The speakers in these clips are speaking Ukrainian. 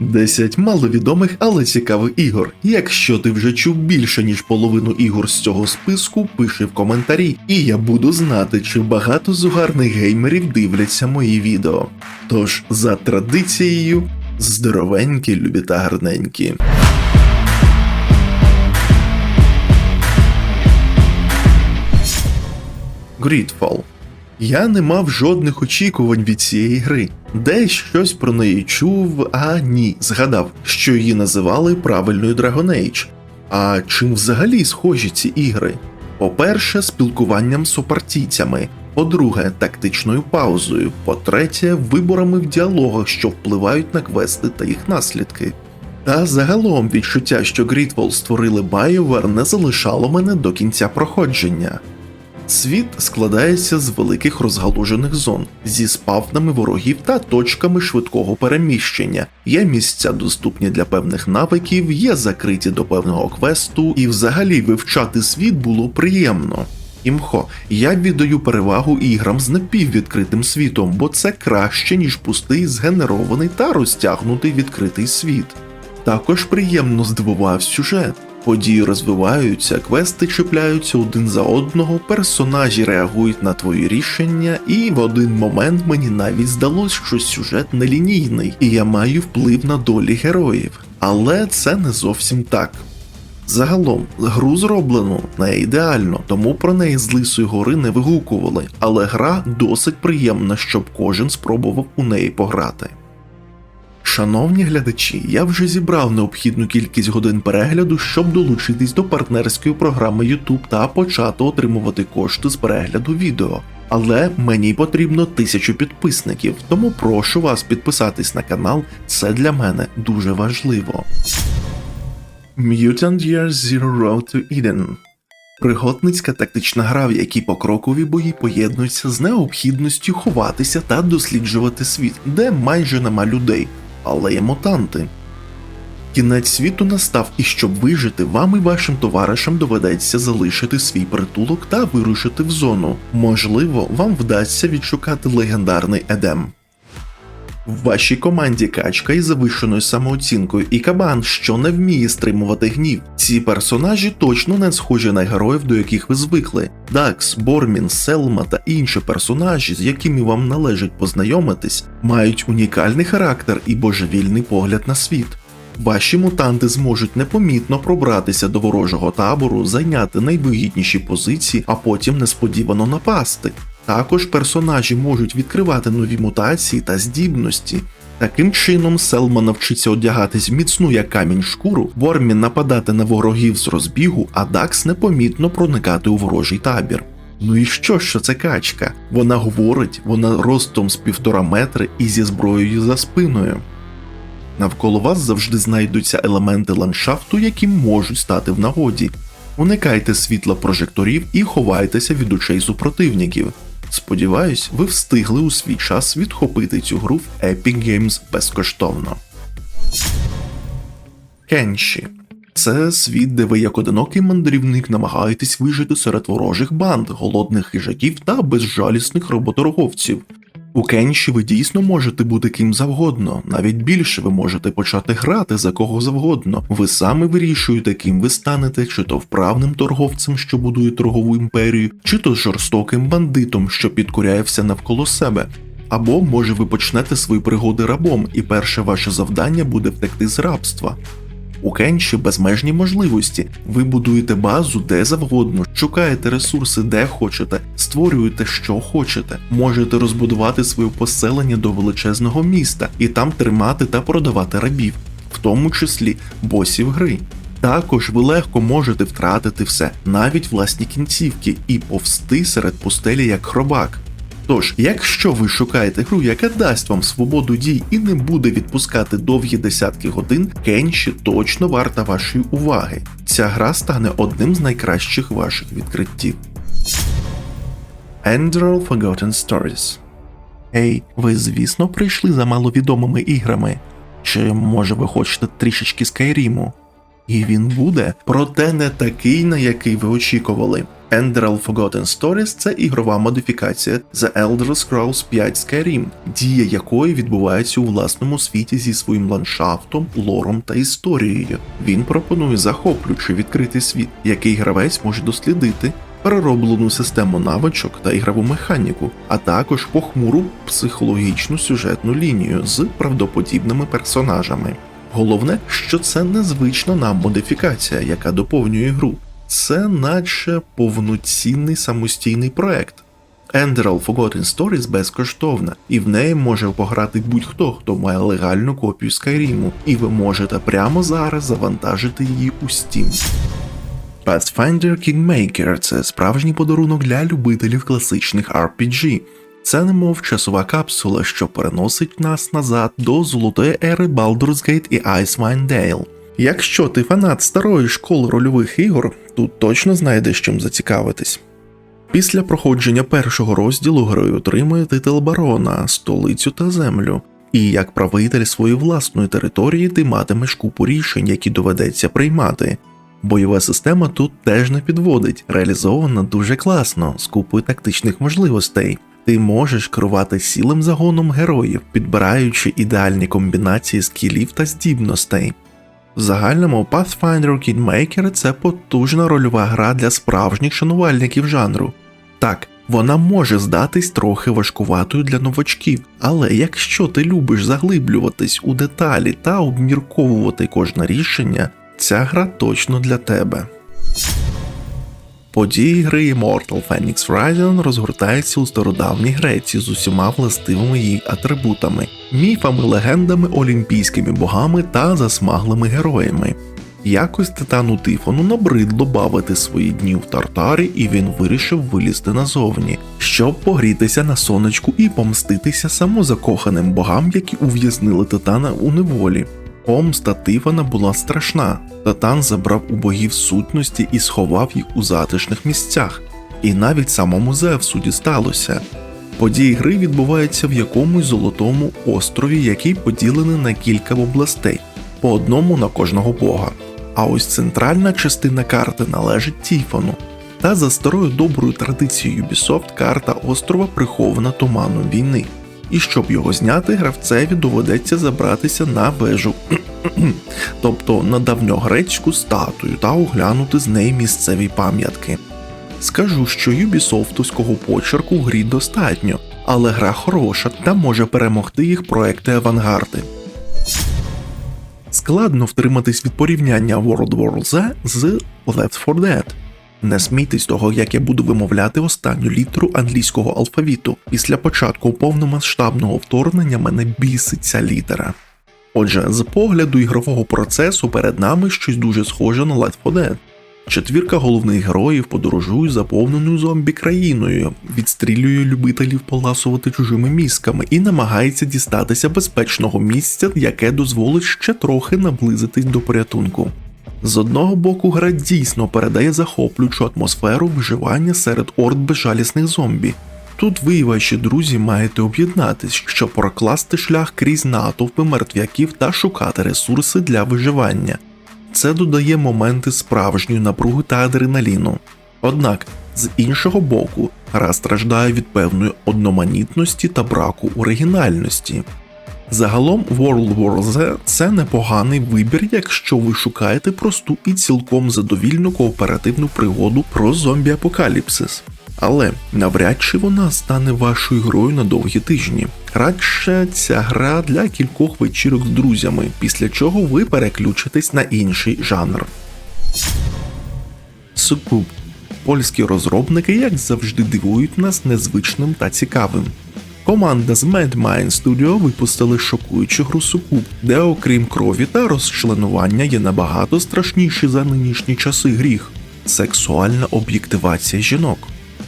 10 маловідомих, але цікавих ігор. Якщо ти вже чув більше ніж половину ігор з цього списку, пиши в коментарі, і я буду знати, чи багато зугарних геймерів дивляться мої відео. Тож, за традицією, здоровенькі, любі та гарненькі. Gridfall. Я не мав жодних очікувань від цієї гри. Десь щось про неї чув, а ні, згадав, що її називали правильною Dragon Age. А чим взагалі схожі ці ігри? По-перше, спілкуванням з супартійцями, по-друге, тактичною паузою, по-третє, виборами в діалогах, що впливають на квести та їх наслідки. Та загалом відчуття, що Gridfall створили BioWare, не залишало мене до кінця проходження. Світ складається з великих розгалужених зон зі спавнами ворогів та точками швидкого переміщення. Є місця доступні для певних навиків, є закриті до певного квесту, і взагалі вивчати світ було приємно. Імхо, я віддаю перевагу іграм з напіввідкритим світом, бо це краще, ніж пустий, згенерований та розтягнутий відкритий світ. Також приємно здивував сюжет. Події розвиваються, квести чіпляються один за одного, персонажі реагують на твої рішення, і в один момент мені навіть здалось, що сюжет нелінійний, і я маю вплив на долі героїв. Але це не зовсім так. Загалом, гру зроблено не ідеально, тому про неї з Лисої гори не вигукували, але гра досить приємна, щоб кожен спробував у неї пограти. Шановні глядачі, я вже зібрав необхідну кількість годин перегляду, щоб долучитись до партнерської програми YouTube та почати отримувати кошти з перегляду відео. Але мені потрібно тисячу підписників, тому прошу вас підписатись на канал, це для мене дуже важливо. Mutant Year Zero Road to Eden Пригодницька тактична гра, в якій покрокові бої поєднуються з необхідністю ховатися та досліджувати світ, де майже нема людей, але є мутанти. Кінець світу настав, і щоб вижити, вам і вашим товаришам доведеться залишити свій притулок та вирушити в зону. Можливо, вам вдасться відшукати легендарний Едем. В вашій команді качка із завищеною самооцінкою і кабан, що не вміє стримувати гнів. Ці персонажі точно не схожі на героїв, до яких ви звикли. Дакс, Бормін, Селма та інші персонажі, з якими вам належить познайомитись, мають унікальний характер і божевільний погляд на світ. Ваші мутанти зможуть непомітно пробратися до ворожого табору, зайняти найвигідніші позиції, а потім несподівано напасти. Також персонажі можуть відкривати нові мутації та здібності. Таким чином, Селма навчиться одягатись в міцну як камінь шкуру, Вормін нападати на ворогів з розбігу, а Дакс непомітно проникати у ворожий табір. Ну і що, що це качка? Вона говорить, вона ростом з півтора метри і зі зброєю за спиною. Навколо вас завжди знайдуться елементи ландшафту, які можуть стати в нагоді. Уникайте світла прожекторів і ховайтеся від очей супротивників. Сподіваюсь, ви встигли у свій час відхопити цю гру в Epic Games безкоштовно. Кенші це світ, де ви як одинокий мандрівник намагаєтесь вижити серед ворожих банд, голодних хижаків та безжалісних роботорговців. У Кенші ви дійсно можете бути ким завгодно, навіть більше ви можете почати грати за кого завгодно. Ви саме вирішуєте, ким ви станете, чи то вправним торговцем, що будує торгову імперію, чи то жорстоким бандитом, що підкоряє навколо себе. Або може ви почнете свої пригоди рабом, і перше ваше завдання буде втекти з рабства. У Кенші безмежні можливості. Ви будуєте базу де завгодно, шукаєте ресурси де хочете, створюєте що хочете, можете розбудувати своє поселення до величезного міста і там тримати та продавати рабів, в тому числі босів гри. Також ви легко можете втратити все, навіть власні кінцівки, і повсти серед пустелі як хробак. Тож, якщо ви шукаєте гру, яка дасть вам свободу дій і не буде відпускати довгі десятки годин, Кенші точно варта вашої уваги. Ця гра стане одним з найкращих ваших відкриттів. Enderal Forgotten Stories Ей, ви звісно прийшли за маловідомими іграми. Чи може ви хочете трішечки Скайріму? І він буде, проте не такий, на який ви очікували. Enderal Forgotten Stories це ігрова модифікація The Elder Scrolls 5 Skyrim, дія якої відбувається у власному світі зі своїм ландшафтом, лором та історією. Він пропонує захоплюючий відкритий світ, який гравець може дослідити, перероблену систему навичок та ігрову механіку, а також похмуру психологічну сюжетну лінію з правдоподібними персонажами. Головне, що це незвична нам модифікація, яка доповнює гру. Це наче повноцінний самостійний проект. Enderal Forgotten Stories безкоштовна, і в неї може пограти будь-хто, хто має легальну копію Скайріму, і ви можете прямо зараз завантажити її у Steam. Pathfinder Kingmaker – це справжній подарунок для любителів класичних RPG. Це немов часова капсула, що переносить нас назад до золотої ери Baldur's Gate і Icewind Dale. Якщо ти фанат старої школи рольових ігор, тут точно знайдеш чим зацікавитись. Після проходження першого розділу герой отримує титул барона, столицю та землю. І як правитель своєї власної території ти матимеш купу рішень, які доведеться приймати. Бойова система тут теж не підводить, реалізована дуже класно, з купою тактичних можливостей. Ти можеш керувати цілим загоном героїв, підбираючи ідеальні комбінації скілів та здібностей. В загальному Pathfinder Kingmaker – це потужна рольова гра для справжніх шанувальників жанру. Так, вона може здатись трохи важкуватою для новачків, але якщо ти любиш заглиблюватись у деталі та обмірковувати кожне рішення, ця гра точно для тебе. Події гри Immortal Phoenix Rising розгортаються у стародавній Греції з усіма властивими її атрибутами, міфами, легендами, олімпійськими богами та засмаглими героями. Якось титану Тифону набридло бавити свої дні в тартарі, і він вирішив вилізти назовні, щоб погрітися на сонечку і помститися самозакоханим богам, які ув'язнили титана у неволі. Помста Тифана була страшна. Титан забрав у богів сутності і сховав їх у затишних місцях. І навіть самому Зевсу дісталося. Події гри відбуваються в якомусь золотому острові, який поділений на кілька областей, по одному на кожного бога. А ось центральна частина карти належить Тіфону. Та за старою доброю традицією Ubisoft карта острова прихована туманом війни. І щоб його зняти, гравцеві доведеться забратися на вежу, тобто на давньогрецьку статую та оглянути з неї місцеві пам'ятки. Скажу, що юбісофтовського почерку в грі достатньо, але гра хороша та може перемогти їх проекти авангарди. Складно втриматись від порівняння World War Z з Left 4 Dead. Не смійтесь того, як я буду вимовляти останню літеру англійського алфавіту. Після початку повномасштабного вторгнення мене бісить ця літера. Отже, з погляду ігрового процесу перед нами щось дуже схоже на Left 4 Dead. Четвірка головних героїв подорожує заповненою зомбі країною, відстрілює любителів поласувати чужими мізками і намагається дістатися безпечного місця, яке дозволить ще трохи наблизитись до порятунку. З одного боку, гра дійсно передає захоплюючу атмосферу виживання серед орд безжалісних зомбі. Тут ви і ваші друзі маєте об'єднатись, щоб прокласти шлях крізь натовпи мертвяків та шукати ресурси для виживання. Це додає моменти справжньої напруги та адреналіну. Однак, з іншого боку, гра страждає від певної одноманітності та браку оригінальності. Загалом World War Z – це непоганий вибір, якщо ви шукаєте просту і цілком задовільну кооперативну пригоду про зомбі-апокаліпсис. Але навряд чи вона стане вашою грою на довгі тижні. Радше ця гра для кількох вечірок з друзями, після чого ви переключитесь на інший жанр. Сукуб. Польські розробники, як завжди, дивують нас незвичним та цікавим. Команда з Mad Mind Studio випустили шокуючу гру Сукуб, де, окрім крові та розчленування, є набагато страшніший за нинішні часи гріх сексуальна об'єктивація жінок.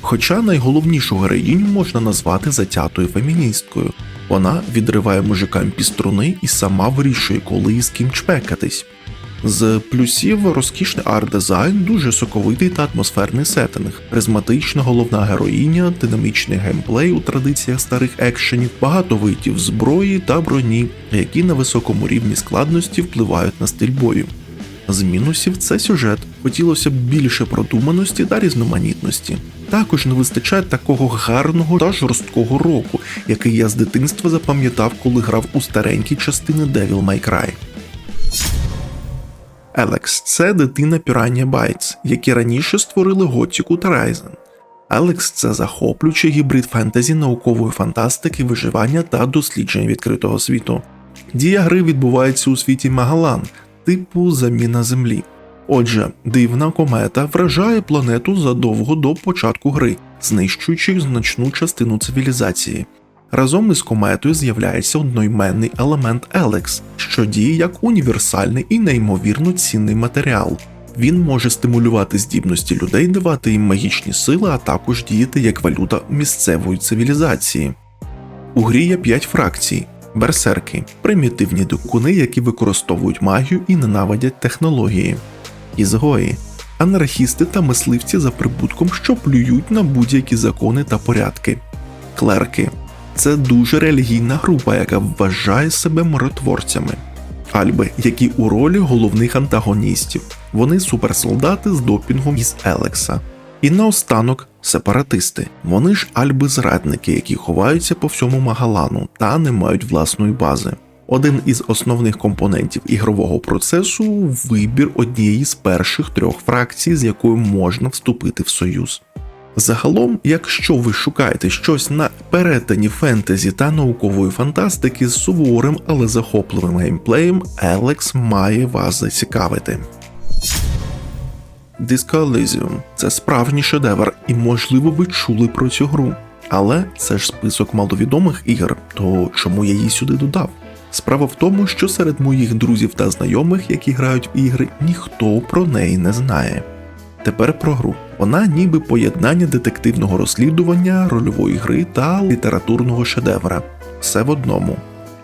Хоча найголовнішу героїню можна назвати затятою феміністкою. Вона відриває мужикам піструни і сама вирішує, коли і з ким чпекатись. З плюсів розкішний арт-дизайн, дуже соковитий та атмосферний сеттинг, харизматична головна героїня, динамічний геймплей у традиціях старих екшенів, багато видів зброї та броні, які на високому рівні складності впливають на стиль бою. З мінусів це сюжет. Хотілося б більше продуманості та різноманітності. Також не вистачає такого гарного та жорсткого року, який я з дитинства запам'ятав, коли грав у старенькі частини Devil May Cry. Елекс це дитина Piranha Bytes, які раніше створили Готіку та Ryzen. Алекс це захоплюючий гібрид фентезі, наукової фантастики, виживання та дослідження відкритого світу. Дія гри відбувається у світі Магалан, типу заміна Землі. Отже, дивна комета вражає планету задовго до початку гри, знищуючи значну частину цивілізації. Разом із кометою з'являється одноіменний елемент Елекс, що діє як універсальний і неймовірно цінний матеріал. Він може стимулювати здібності людей, давати їм магічні сили, а також діяти як валюта місцевої цивілізації. У грі є 5 фракцій: берсерки, примітивні дикуни, які використовують магію і ненавидять технології, ізгої, анархісти та мисливці за прибутком, що плюють на будь-які закони та порядки, клерки. Це дуже релігійна група, яка вважає себе миротворцями. Альби, які у ролі головних антагоністів. Вони суперсолдати з допінгом із Елекса. І наостанок сепаратисти. Вони ж альби-зрадники, які ховаються по всьому Магалану та не мають власної бази. Один із основних компонентів ігрового процесу вибір однієї з перших трьох фракцій, з якою можна вступити в союз. Загалом, якщо ви шукаєте щось на перетині фентезі та наукової фантастики з суворим, але захопливим геймплеєм, Елекс має вас зацікавити. Disco Elysium – це справжній шедевр, і можливо ви чули про цю гру. Але це ж список маловідомих ігор, то чому я її сюди додав? Справа в тому, що серед моїх друзів та знайомих, які грають в ігри, ніхто про неї не знає. Тепер про гру. Вона ніби поєднання детективного розслідування, рольової гри та літературного шедевра. Все в одному.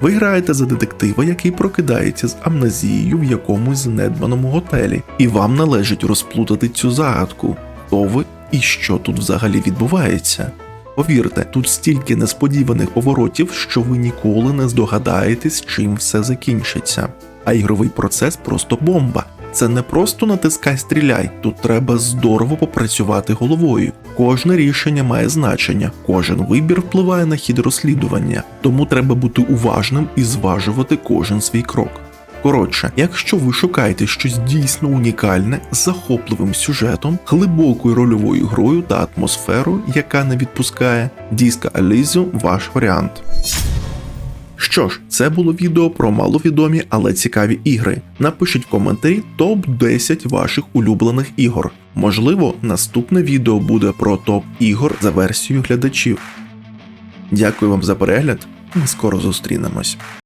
Ви граєте за детектива, який прокидається з амнезією в якомусь знедбаному готелі, і вам належить розплутати цю загадку. Хто ви і що тут взагалі відбувається? Повірте, тут стільки несподіваних поворотів, що ви ніколи не здогадаєтесь, чим все закінчиться. А ігровий процес просто бомба. Це не просто натискай стріляй, тут треба здорово попрацювати головою. Кожне рішення має значення, кожен вибір впливає на хід розслідування, тому треба бути уважним і зважувати кожен свій крок. Коротше, якщо ви шукаєте щось дійсно унікальне з захопливим сюжетом, глибокою рольовою грою та атмосферою, яка не відпускає, Disco Elysium – ваш варіант. Що ж, це було відео про маловідомі, але цікаві ігри. Напишіть в коментарі топ-10 ваших улюблених ігор. Можливо, наступне відео буде про топ ігор за версією глядачів. Дякую вам за перегляд, ми скоро зустрінемось.